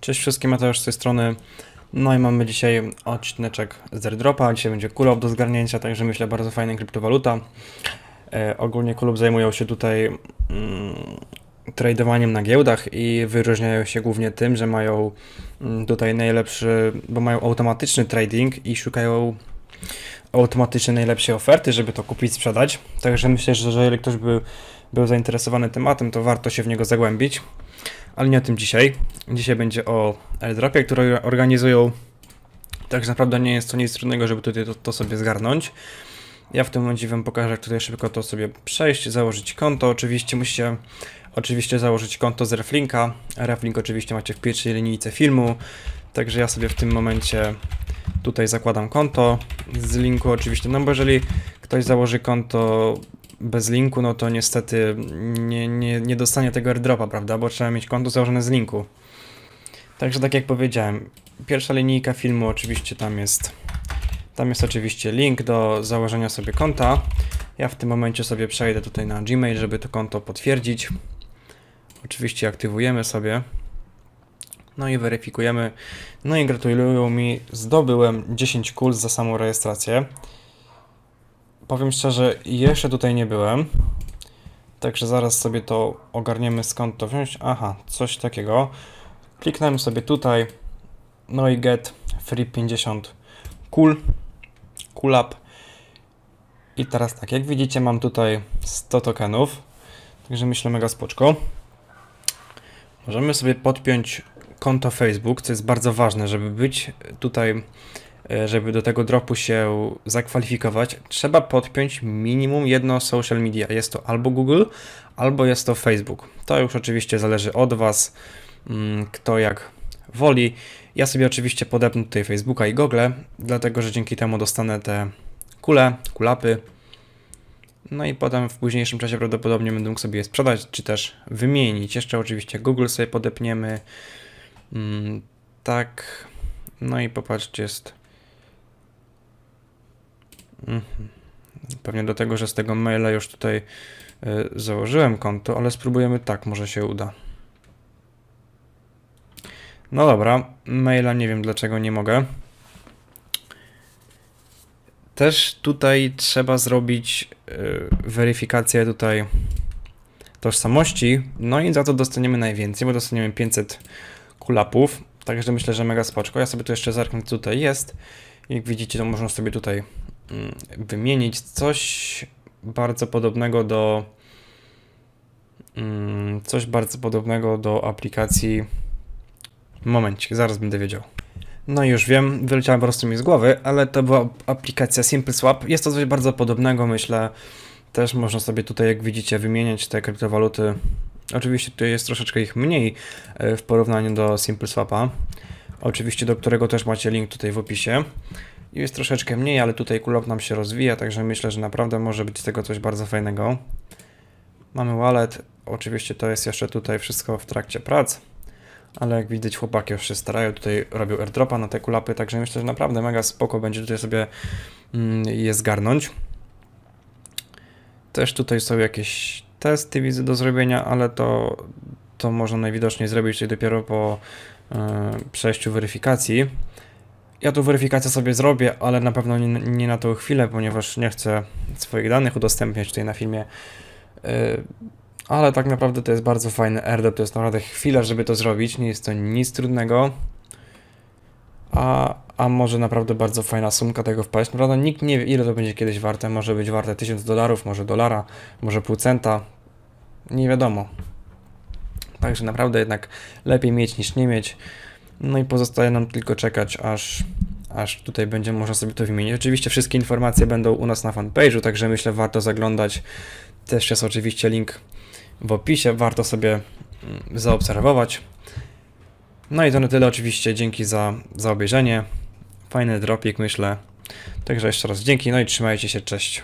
Cześć wszystkim, Mateusz z tej strony. No i mamy dzisiaj odcineczek z airdropa. Dzisiaj będzie Kulop do zgarnięcia, także myślę bardzo fajna kryptowaluta. E, ogólnie Kulop zajmują się tutaj mm, tradowaniem na giełdach i wyróżniają się głównie tym, że mają mm, tutaj najlepszy, bo mają automatyczny trading i szukają automatycznie najlepszej oferty, żeby to kupić, sprzedać. Także myślę, że jeżeli ktoś by był zainteresowany tematem, to warto się w niego zagłębić. Ale nie o tym dzisiaj. Dzisiaj będzie o airdropie, który organizują. Tak naprawdę nie jest to nic trudnego, żeby tutaj to, to sobie zgarnąć. Ja w tym momencie Wam pokażę, jak tutaj szybko to sobie przejść, założyć konto. Oczywiście musicie oczywiście założyć konto z Reflinka. Reflink oczywiście macie w pierwszej linijce filmu. Także ja sobie w tym momencie tutaj zakładam konto z linku oczywiście, no bo jeżeli ktoś założy konto bez linku, no to niestety nie, nie, nie dostanie tego airdropa, prawda, bo trzeba mieć konto założone z linku. Także tak jak powiedziałem, pierwsza linijka filmu oczywiście tam jest, tam jest oczywiście link do założenia sobie konta. Ja w tym momencie sobie przejdę tutaj na Gmail, żeby to konto potwierdzić. Oczywiście aktywujemy sobie. No i weryfikujemy. No i gratulują mi, zdobyłem 10 kul za samą rejestrację. Powiem szczerze, jeszcze tutaj nie byłem. Także zaraz sobie to ogarniemy skąd to wziąć. Aha, coś takiego. Kliknąłem sobie tutaj. No i get free 50 kul. Cool up. I teraz tak, jak widzicie mam tutaj 100 tokenów. Także myślę mega spoczko. Możemy sobie podpiąć konto Facebook, co jest bardzo ważne, żeby być tutaj, e, żeby do tego dropu się zakwalifikować, trzeba podpiąć minimum jedno social media. Jest to albo Google, albo jest to Facebook. To już oczywiście zależy od Was, mm, kto jak woli. Ja sobie oczywiście podepnę tutaj Facebooka i Google, dlatego że dzięki temu dostanę te kule, kulapy. No i potem w późniejszym czasie prawdopodobnie będę mógł sobie je sprzedać, czy też wymienić. Jeszcze oczywiście Google sobie podepniemy. Mm, tak. No i popatrzcie, jest. Mhm. Pewnie do tego, że z tego maila już tutaj y, założyłem konto, ale spróbujemy tak, może się uda. No dobra, maila nie wiem dlaczego nie mogę. Też tutaj trzeba zrobić y, weryfikację tutaj tożsamości, no i za to dostaniemy najwięcej, bo dostaniemy 500 kulapów, także myślę, że mega spoczko. Ja sobie tu jeszcze zerknę, co tutaj jest. Jak widzicie, to można sobie tutaj mm, wymienić coś bardzo podobnego do mm, coś bardzo podobnego do aplikacji Momencik, zaraz będę wiedział. No już wiem, wyleciała po prostu mi z głowy, ale to była aplikacja SimpleSwap. Jest to coś bardzo podobnego, myślę. Też można sobie tutaj, jak widzicie, wymieniać te kryptowaluty. Oczywiście tutaj jest troszeczkę ich mniej e, w porównaniu do SimpleSwapa. Oczywiście do którego też macie link tutaj w opisie. Jest troszeczkę mniej, ale tutaj kulop nam się rozwija, także myślę, że naprawdę może być z tego coś bardzo fajnego. Mamy wallet. Oczywiście to jest jeszcze tutaj wszystko w trakcie prac. Ale jak widać chłopaki już się starają, tutaj robią airdropa na te kulapy, także myślę, że naprawdę mega spoko będzie tutaj sobie mm, je zgarnąć. Też tutaj są jakieś testy widzę do zrobienia, ale to, to można najwidoczniej zrobić dopiero po e, przejściu weryfikacji. Ja tu weryfikację sobie zrobię, ale na pewno nie, nie na tą chwilę, ponieważ nie chcę swoich danych udostępniać tutaj na filmie. E, ale tak naprawdę to jest bardzo fajny airdrop, to jest naprawdę chwila, żeby to zrobić, nie jest to nic trudnego. A, a może naprawdę bardzo fajna sumka tego wpaść. Naprawdę nikt nie wie, ile to będzie kiedyś warte. Może być warte 1000 dolarów, może dolara, może pół centa. Nie wiadomo. Także naprawdę jednak lepiej mieć niż nie mieć. No i pozostaje nam tylko czekać, aż, aż tutaj będzie można sobie to wymienić. Oczywiście wszystkie informacje będą u nas na fanpage'u, także myślę warto zaglądać. Też jest oczywiście link w opisie, warto sobie mm, zaobserwować. No i to na tyle oczywiście, dzięki za, za obejrzenie. Fajny dropik myślę. Także jeszcze raz dzięki, no i trzymajcie się, cześć.